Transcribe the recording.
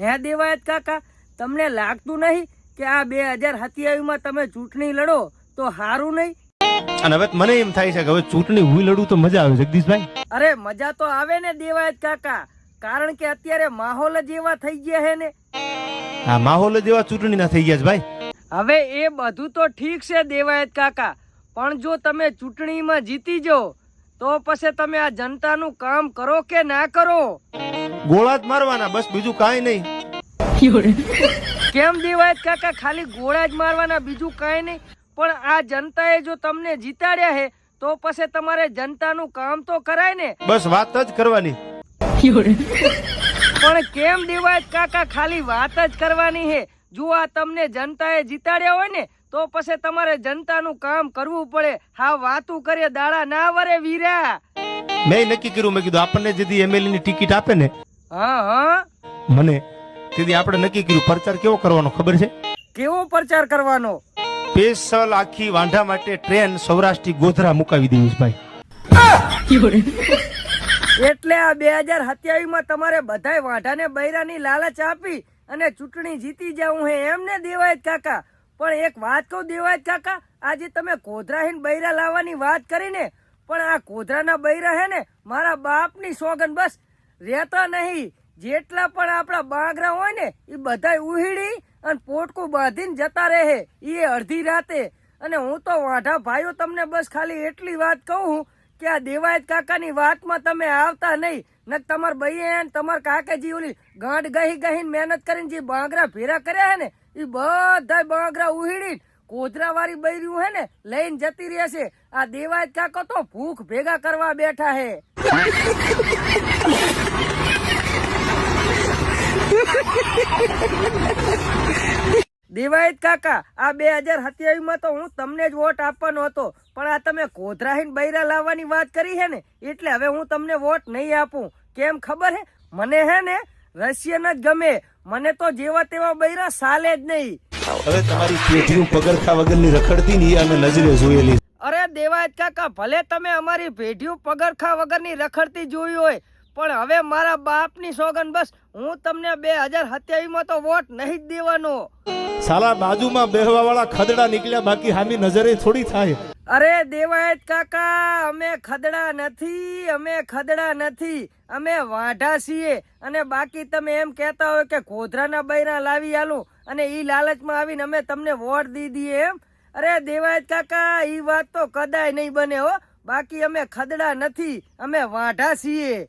હે દેવાયત કાકા તમને લાગતું નહીં કે આ બે હજાર સત્યાવીસમાં તમે ચૂંટણી લડો તો સારું નહીં? અને હવે મને એમ થાય છે કે હવે ચૂંટણી હું લડું તો મજા આવે જગદીશભાઈ. અરે મજા તો આવે ને દેવાયત કાકા કારણ કે અત્યારે માહોલ જ એવા થઈ ગયા હે ને. આ માહોલ જ એવા ચૂંટણીના થઈ ગયા છે ભાઈ. હવે એ બધું તો ઠીક છે દેવાયત કાકા પણ જો તમે ચૂંટણીમાં જીતી જાઓ તો પછી તમે આ જનતાનું કામ કરો કે ના કરો? ગોળા જ મારવાના બસ બીજું કાંઈ નહીં. કેમ દેવાયત કાકા ખાલી ગોળા જ મારવાના બીજું કાંઈ નહીં. પણ આ જનતાએ જો તમને જીતાડ્યા હે તો પછી તમારે જનતાનું કામ તો કરાય ને. બસ વાત જ કરવાની. પણ કેમ દેવાયત કાકા ખાલી વાત જ કરવાની હે? જો આ તમને જનતાએ જીતાડ્યા હોય ને તો પછી તમારે જનતાનું કામ કરવું પડે. હા વાતું કરે દાડા ના વરે વીરા. મેં નક્કી કર્યું મેં કીધું આપણને જેથી એમએલએ ની ટિકિટ આપે ને હા હા. મને તેથી આપણે નક્કી કર્યું પ્રચાર કેવો કરવાનો ખબર છે? કેવો પ્રચાર કરવાનો? સ્પેશિયલ આખી વાંઢા માટે ટ્રેન સૌરાષ્ટ્ર ગોધરા મુકાવી દેવી ભાઈ. એટલે આ બે હજાર સત્યાવીસમાં તમારે બધાય વાઢાને બૈરાની લાલચ આપી અને ચૂંટણી જીતી જવું હે એમને દેવાય કાકા. પણ એક વાત કહું દેવાય કાકા આજે તમે કોધરાહીન બૈરા લાવવાની વાત કરી ને પણ આ કોધરાના બૈરા હે ને મારા બાપની સોગન બસ રહેતા નહીં. જેટલા પણ આપણા બાંગરા હોય ને એ બધાય ઉહીડી અને પોટકું બાંધીને જતા રહે. એ અડધી રાતે. અને હું તો વાઢા ભાઈઓ તમને બસ ખાલી એટલી વાત કહું કે આ દેવાયત કાકાની વાતમાં તમે આવતા નહીં. ને તમાર બહેન તમાર કાકાજી ઓલી ગાંઠ ગહી ગહીને મહેનત કરીને જે બાંગરા ભેરા કર્યા હે ને એ બધા બાંગરા ઉહીડી કોદરાવાળી બૈર્યું હે ને, લઈને જતી રહેશે આ દેવાયત કાકો તો ભૂખ ભેગા કરવા બેઠા હે. દેવાયત કાકા આ બે હજાર સત્યાવીસમાં તો હું તમને જ વોટ આપવાનો હતો. પણ આ તમે કોધરાહીન બૈરા લાવવાની વાત કરી હે ને એટલે હવે હું તમને વોટ નહીં આપું. કેમ ખબર હે? મને હે ને રશિયન જ ગમે. મને તો જેવા તેવા બૈરા સાલે જ નહીં. હવે તમારી પેઢીઓ પગરખા વગરની રખડતી ની અને નજરે જોયેલી. અરે દેવાયત કાકા ભલે તમે અમારી પેઢીઓ પગરખા વગરની રખડતી જોઈ હોય પણ હવે મારા બાપની સોગન બસ. હું તમને બે હજાર સત્યાવીસમાં તો વોટ નહીં જ દેવાનો. સાલા બાજુમાં બેહવા વાળા ખદડા નીકળ્યા બાકી હામી નજરે થોડી થાય. અરે દેવાયત કાકા અમે ખદડા નથી અમે ખદડા નથી. અમે વાઢા છીએ. અને બાકી તમે એમ કહેતા હોય કે ગોધરાના બૈરા લાવી આલું અને ઈ લાલચમાં આવીને અમે તમને વોટ દી દઈએ એમ. અરે દેવાયત કાકા ઈ વાત તો કદાય નહીં બને હો. બાકી અમે ખદડા નથી અમે વાઢા છીએ.